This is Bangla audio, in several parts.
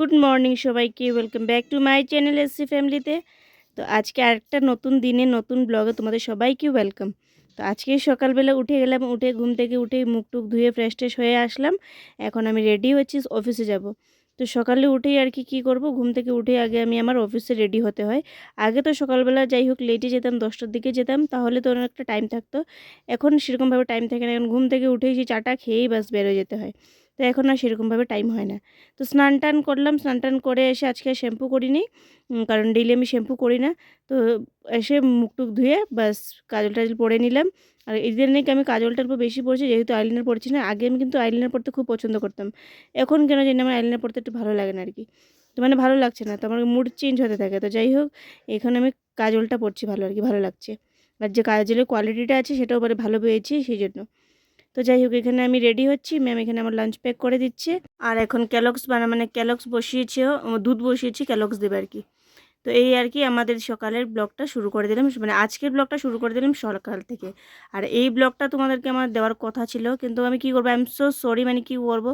গুড মর্নিং সবাইকে welcome back to my channel SC ফ্যামিলিতে তো। আজকে আরেকটা নতুন দিনে, নতুন ব্লগে তোমাদের সবাইকে ওয়েলকাম তো আজকে সকালবেলা উঠে গেলাম, উঠে ঘুম থেকে উঠে মুখ টুক ধুয়ে ফ্রেশ ট্রেশ হয়ে আসলাম। এখন আমি রেডি হচ্ছি অফিসে যাব। তো সকালে উঠেই আর কি, কী করব? ঘুম থেকে উঠে আগে আমি আমার অফিসে রেডি হতে হয়। আগে তো সকালবেলা যাই হোক লেটে যেতাম, দশটার দিকে যেতাম, তাহলে তো অনেকটা টাইম থাকতো। এখন সেরকমভাবে টাইম থাকে না, এখন ঘুম থেকে উঠেই সেই চাটা খেয়েই বাস বেরোয় যেতে হয়। তো এখন আর সেরকমভাবে টাইম হয় না। তো স্নান টান করলাম, স্নান টান করে এসে আজকে শ্যাম্পু করিনি কারণ ডেইলি আমি শ্যাম্পু করি না। তো এসে মুখ টুক ধুয়ে বাস কাজল টাজল পরে নিলাম। আর এদের নাকি আমি কাজলটার উপর বেশি পড়ছি যেহেতু আইলাইনার পড়ছি না, আগে আমি কিন্তু আইলাইনার পড়তে খুব পছন্দ করতাম। এখন কেন জানি আমার আইলাইনার পড়তে একটু ভালো লাগে না আর কি তো মানে ভালো লাগছে না, তো আমার মুড চেঞ্জ হতে থাকে। তো যাই হোক, এখানে আমি কাজলটা পড়ছি ভালো আর কি ভালো লাগছে। আর যে কাজলের কোয়ালিটিটা আছে সেটাও মানে ভালো পেয়েছি, সেই জন্য। তো যাই হোক, এখানে আমি রেডি হচ্ছি। ম্যাম এখানে আমার লাঞ্চ প্যাক করে দিচ্ছে। আর এখন ক্যালক্স বানা মানে ক্যালক্স বসিয়েছে, দুধ বসিয়েছি ক্যালক্স দেবে আর কি। তো এই আর কি আমাদের সকালের ব্লগটা শুরু করে দিলাম। মানে আজকের ব্লগটা শুরু করে দিলাম সকাল থেকে। আর এই ব্লগটা তোমাদেরকে আমার দেওয়ার কথা ছিল। কিন্তু আমি কি করব? আই এম সো সরি মানে কি করব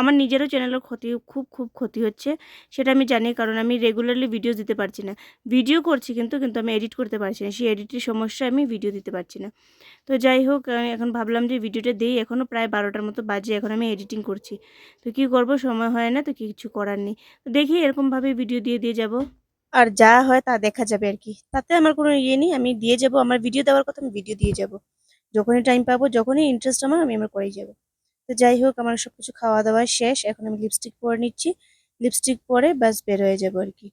আমার নিজেরও চ্যানেলের ক্ষতি, খুব খুব ক্ষতি হচ্ছে। সেটা আমি জানি কারণ আমি রেগুলারলি ভিডিও দিতে পারছি না। ভিডিও করছি কিন্তু কিন্তু আমি এডিট করতে পারছি না। সেই এডিটের সমস্যা আমি ভিডিও দিতে পারছি না। তো যাই হোক এখন ভাবলাম যে ভিডিওটা দিই। এখনও প্রায় বারোটার মতো বাজে। এখন আমি এডিটিং করছি। তো কি করব? সময় হয় না, তো কিছু করার নেই। তো দেখি এরকমভাবে ভিডিও দিয়ে দিয়ে যাব। আর যা হয় তা দেখা যাবে আর কি। তাতে আমার কোনো ইয়ে নেই, আমি দিয়ে যাব, আমার ভিডিও দেওয়ার কথা আমি ভিডিও দিয়ে যাব। যখনই টাইম পাবো, যখনই ইন্টারেস্ট আমার, আমি আমার করেই যাব। তো যাই হোক, আমার সব কিছু খাওয়া দাওয়া শেষ, এখন আমি লিপস্টিক পরে নিচ্ছি। লিপস্টিক পরে ব্যাস বের হয়ে যাব আর কি।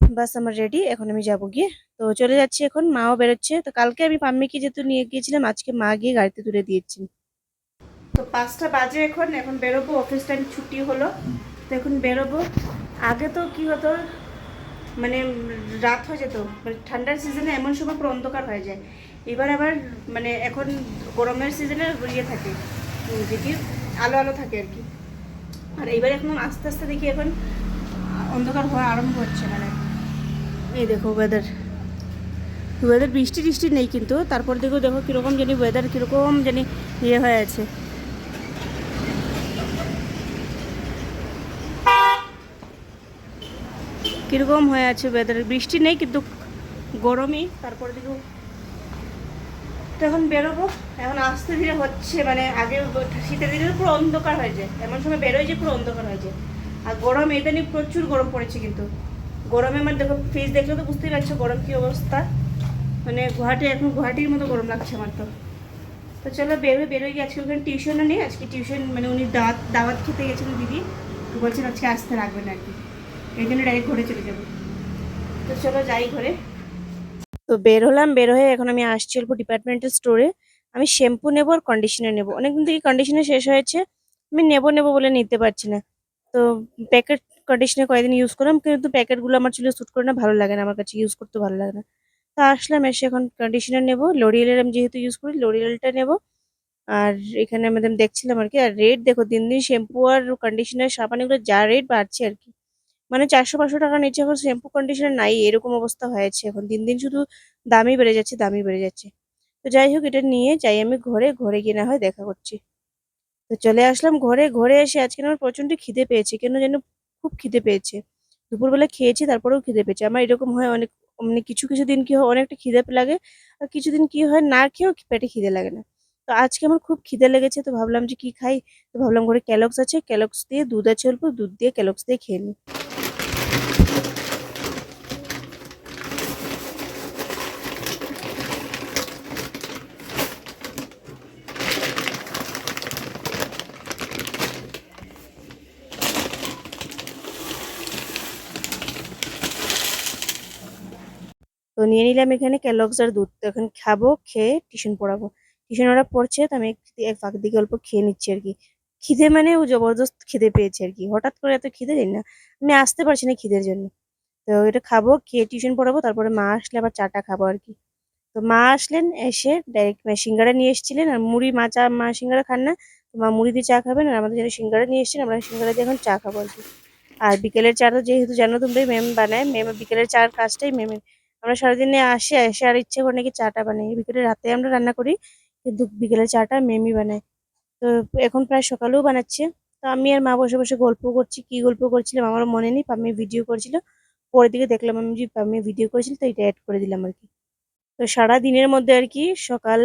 বাস আমার রেডি এখন আমি যাব গিয়ে। তো চলে যাচ্ছি এখন, মাও বেরোচ্ছে। তো কালকে আমি পাম্মিকে যেহেতু নিয়ে গিয়েছিলাম, আজকে মা গিয়ে গাড়িতে তুলে দিয়েছি। তো পাঁচটা বাজে এখন এখন বেরোবো অফিস টাইম ছুটি হলো। তো এখন বেরোবো। আগে তো কি হতো মানে রাত হয়ে যেত। মানে ঠান্ডার সিজনে এমন সময় পুরো অন্ধকার হয়ে যায়। এবার আবার মানে এখন গরমের সিজনে ইয়ে থাকে। কি আলো আলো থাকে আর কি। আর এবার এখন আস্তে আস্তে দেখি এখন অন্ধকার হওয়া আরম্ভ হচ্ছে মানে। এই দেখো ওয়েদার ওয়েদার বৃষ্টি টিষ্টি নেই কিন্তু। তারপর দেখো দেখো কীরকম জানি ওয়েদার কীরকম জানি ইয়ে হয়ে আছে। কীরকম হয়ে আছে ওয়েদার বৃষ্টি নেই কিন্তু গরমই। তারপর দেখো এখন বেরোবো। এখন আস্তে ধীরে হচ্ছে মানে আগে শীতের দিনে পুরো অন্ধকার হয়ে যায়। এমন সময় বেরোয় যে পুরো অন্ধকার হয়ে যায়। আর গরম ইদানিং প্রচুর গরম পড়েছে কিন্তু। গরমে মানে দেখো ফ্রিজ দেখলে তো বুঝতেই পারছ গরম কী অবস্থা। মানে গুয়াহাটি, এখন গুয়াহাটির মতো গরম লাগছে আমার তো। তো চলো বেরোয় বেরোয় গিয়ে আজকে ওখানে টিউশনও নেই। আজকে টিউশন মানে উনি দাওয়াত দাওয়াত খেতে গেছিলেন দিদি। বলছেন আজকে আসতে রাখবেন আর কি। এই জন্য ডাইরেক্ট চলে যাব। তো চলো যাই ঘরে। তো বের হলাম, বের হয়ে এখন আমি আসছি অল্প ডিপার্টমেন্টাল স্টোরে আমি শ্যাম্পু নেব আর কন্ডিশনার নেব। অনেকদিন থেকে কন্ডিশনার শেষ হয়েছে। আমি নেব নেব বলে নিতে পারছি না। তো প্যাকেট কন্ডিশনার কয়েকদিন ইউজ করলাম, কিন্তু প্যাকেটগুলো আমার চুলে স্যুট করে না, ভালো লাগে না। আমার কাছে ইউজ করতে ভালো লাগে না। তো আসলাম, এসে এখন কন্ডিশনার নেব। লরিয়েলের আমি যেহেতু ইউজ করি লরিয়েলটা নেব। আর এখানে আমাদের দেখছিলাম আর কি। আর রেট দেখো, দিন দিন শ্যাম্পু আর কন্ডিশনার সাবান এগুলো যা রেট বাড়ছে আর কি। মানে চারশো পাঁচশো টাকা নিচে এখন শ্যাম্পু কন্ডিশনার নাই, এরকম অবস্থা হয়েছে এখন। দিন দিন শুধু দামই বেড়ে যাচ্ছে, দামই বেড়ে যাচ্ছে। তো যাই হোক, এটা নিয়ে যাই আমি ঘরে ঘরে গিয়ে না হয় দেখা করছি। তো চলে আসলাম ঘরে ঘরে এসে আজকে আমার প্রচণ্ড খিদে পেয়েছে, কেন যেন খুব খিদে পেয়েছে। দুপুরবেলা খেয়েছি, তারপরেও খিদে পেয়েছে। আমার এরকম হয় অনেক মানে কিছু কিছু দিন কি হয় অনেকটা খিদে লাগে, আর কিছুদিন কি হয় না খেয়েও পেটে খিদে লাগে না। তো আজকে আমার খুব খিদে লেগেছে, তো ভাবলাম যে কি খাই? তো ভাবলাম ঘরে ক্যালক্স আছে ক্যালক্স দিয়ে দুধ আছে অল্প, দুধ দিয়ে ক্যালক্স দিয়ে খেয়ে নিই। তো নিয়ে নিলাম এখানে ক্যালগস আর দুধ। তো এখন খাব, খেয়ে টিউশন পড়াবো। টিউশন ওরা পড়ছে, তো আমি এক ফাঁক দিকে অল্প খেয়ে নিচ্ছি আর কি। খিদে মানে ও জবরদস্ত খিদে পেয়েছে আর কি। হঠাৎ করে এত খিদে, জানি না। আমি আসতে পারছি না খিদের জন্য। তো এটা খাব, খেয়ে টিউশন পড়াবো, তারপরে মা আসলে আবার চাটা খাব আর কি। তো মা আসলেন, এসে ডাইরেক্ট সিঙ্গারা নিয়ে এসেছিলেন। আর মুড়ি মা চা, মা সিঙ্গারা খান না। তো মা মুড়ি দিয়ে চা খাবেন আর আমাদের জন্য সিঙ্গারা নিয়ে এসেছেন, আমরা সিঙ্গারা দিয়ে এখন চা খাব আর কি। আর বিকেলের চা তো যেহেতু জানো তোমরাই ম্যাম বানায়। ম্যাম বিকেলের চার কাজটাই ম্যামের আমরা সারাদিনে আসি, এসে আর ইচ্ছে করে নাকি চাটা বানাই। বিকেলে রাতে আমরা রান্না করি, কিন্তু বিকেলের চাটা মেমি বানায়। তো এখন প্রায় সকালেও বানাচ্ছে। তো আমি আর মা বসে বসে গল্প করছি, কি গল্প করছিলাম আমার মনে নেই, পাম্মি ভিডিও করছিল। পরের দিকে দেখলাম আমি যে পাম্মি ভিডিও করেছিল, তো এটা অ্যাড করে দিলাম আর কি। তো সারা দিনের মধ্যে আর কি সকাল,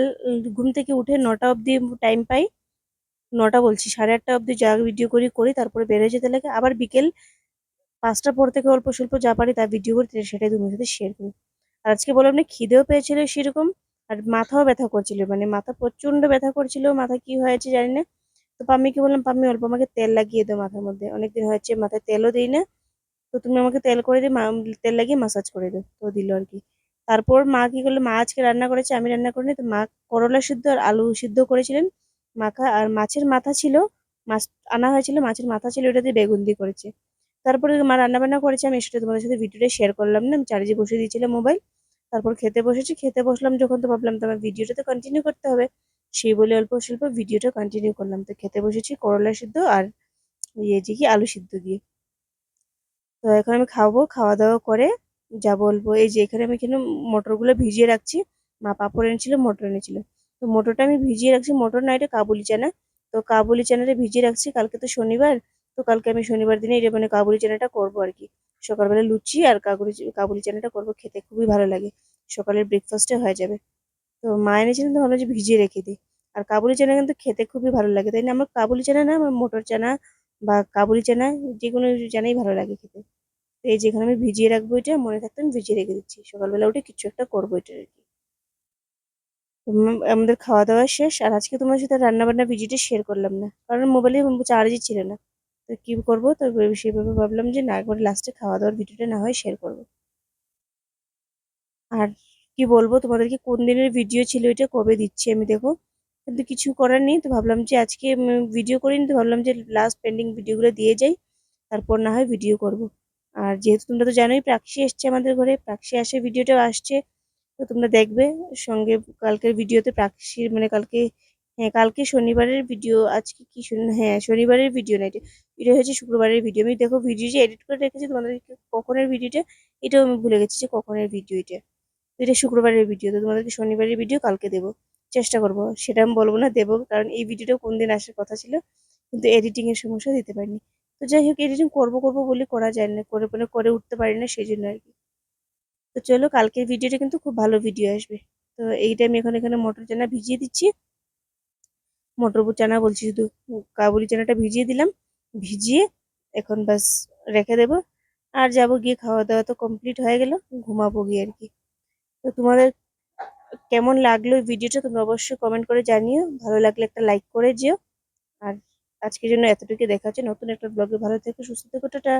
ঘুম থেকে উঠে নটা অবধি টাইম পাই। নটা বলছি, সাড়ে আটটা অবধি যা ভিডিও করি করি, তারপরে বেরোয় যেতে লাগে। আবার বিকেল পাঁচটার পর থেকে অল্প স্বল্প যা পারি তা ভিডিও করি সেটাই তোমার সাথে শেয়ার করি। আর আজকে বললাম না, খিদেও পেয়েছিল সেরকম। আর মাথাও ব্যথা করছিল মানে মাথা প্রচণ্ড ব্যথা করছিল, মাথা কি হয়েছে জানি না। তো পাম্মিকে বললাম, পাম্মি, অল্প আমাকে তেল লাগিয়ে দাও মাথার মধ্যে। অনেকদিন হয়েছে, মাথায় তেলও দিই না। তো তুমি আমাকে তেল করে মা- তেল লাগিয়ে মাসাজ করে দাও। তো দিল আর কি। তারপর মা কি করল, মা আজকে রান্না করেছে, আমি রান্না করিনি, তো মা করলা সিদ্ধ আর আলু সিদ্ধ করেছিলেন। মাখা আর মাছের মাথা ছিল, মাছ আনা হয়েছিল, মাছের মাথা ছিল, ওটা দিয়ে বেগুন দিয়ে করেছে। তারপরে মা রান্না বান্না করেছে, আমি সেটা তোমাদের সাথে ভিডিওটা শেয়ার করলাম না, আমি চার্জে বসে দিয়েছিলাম মোবাইল তারপর খেতে বসেছি, খেতে বসলাম যখন তো ভাবলাম তো আমার ভিডিওটা তো কন্টিনিউ করতে হবে। সেই বলে অল্প স্বল্প ভিডিওটা কন্টিনিউ করলাম। তো খেতে বসেছি করলা সিদ্ধ আর ইয়ে যে কি, আলু সিদ্ধ দিয়ে। তো এখন আমি খাব, খাওয়া দাওয়া করে যা বলব। এই যে এখানে আমি এখানে মটরগুলো ভিজিয়ে রাখছি। মা পাঁপড় এনেছিল, মটর এনেছিল। তো মটরটা আমি ভিজিয়ে রাখছি। মটর না, এটা কাবুলি চানা। তো কাবুলি চানাটা ভিজিয়ে রাখছি। কালকে তো শনিবার। তো কালকে আমি শনিবার দিনে এটা মানে কাবুলি চানাটা করব আর কি। সকালবেলা লুচি আর কাবুলি কাবুলি চানাটা করব খেতে, খুবই ভালো লাগে। সকালের ব্রেকফাস্টে হয়ে যাবে। তো মা এনেছিলেন তো ভাবলাম যে ভিজিয়ে রেখে দিই। আর কাবুলি চানা কিন্তু খেতে খুবই ভালো লাগে। তাই না? আমার কাবুলি চানা না, আমার মটর চানা বা কাবুলি চানা, যে কোনো চানাই ভালো লাগে খেতে। তো এই যেখানে আমি ভিজিয়ে রাখব এটা, মনে থাকতে আমি ভিজিয়ে রেখে দিচ্ছি। সকালবেলা উঠে কিছু একটা করব এটা আর কি। আমাদের খাওয়া দাওয়া শেষ। আর আজকে তোমার সাথে রান্না বান্না ভিডিওটা শেয়ার করলাম না। কারণ মোবাইলে চার্জই ছিল না। তো কি করব? তো সেইভাবে ভাবলাম যে না, একবার লাস্টে খাওয়া দাওয়ার ভিডিওটা না হয় শেয়ার করব। আর কি বলব? তোমাদেরকে কোন দিনের ভিডিও ছিল এটা? কবে দিচ্ছি আমি দেখো। কিন্তু কিছু করার নেই, তো ভাবলাম যে আজকে ভিডিও করিনি, তো ভাবলাম যে লাস্ট পেন্ডিং ভিডিওগুলো দিয়ে যাই, তারপর না হয় ভিডিও করব। আর যেহেতু তোমরা তো জানোই, প্রাক্সি এসছে আমাদের ঘরে, প্রাক্সি আসে ভিডিওটাও আসছে। তো তোমরা দেখবে, সঙ্গে কালকের ভিডিওতে প্রাক্সির মানে কালকে হ্যাঁ কালকে শনিবারের ভিডিও আজকে কি হ্যাঁ শনিবারের ভিডিও না এটা হচ্ছে শুক্রবারের ভিডিও আমি দেখো ভিডিও যে এডিট করে রেখেছি, তোমাদেরকে কখনের ভিডিওটা এটাও আমি ভুলে গেছি যে কখনের ভিডিও এটা। এটা শুক্রবারের ভিডিও তো তোমাদেরকে শনিবারের ভিডিও কালকে দেবো। চেষ্টা করব, সেটা আমি বলব না, দেবো, কারণ এই ভিডিওটা কোন দিন আসার কথা ছিল, কিন্তু এডিটিং এর সমস্যা দিতে পারিনি। তো যাই হোক এডিটিং করব করব বলে করা যায় না, করে মানে করে উঠতে পারি না সেই জন্য আর কি। তো চলো, কালকের ভিডিওটা কিন্তু খুব ভালো ভিডিও আসবে। তো এইটা আমি এখন এখানে মটর চানা ভিজিয়ে দিচ্ছি। মটর চানা বলছি, শুধু কাবুলি চানাটা ভিজিয়ে দিলাম। ভিজিয়ে এখন বাস রেখে দেবো। আর যাব গিয়ে খাওয়া দাওয়া তো কমপ্লিট হয়ে গেল, ঘুমাবো গিয়ে আর কি। তো তোমাদের কেমন লাগল এই ভিডিওটা তোমরা অবশ্যই কমেন্ট করে জানিও। ভালো লাগলে একটা লাইক করে যেও। আর আজকের জন্য এতটুকু দেখা হচ্ছে নতুন একটা ব্লগে ভালো থেকো, সুস্থ থেকো, টাটা।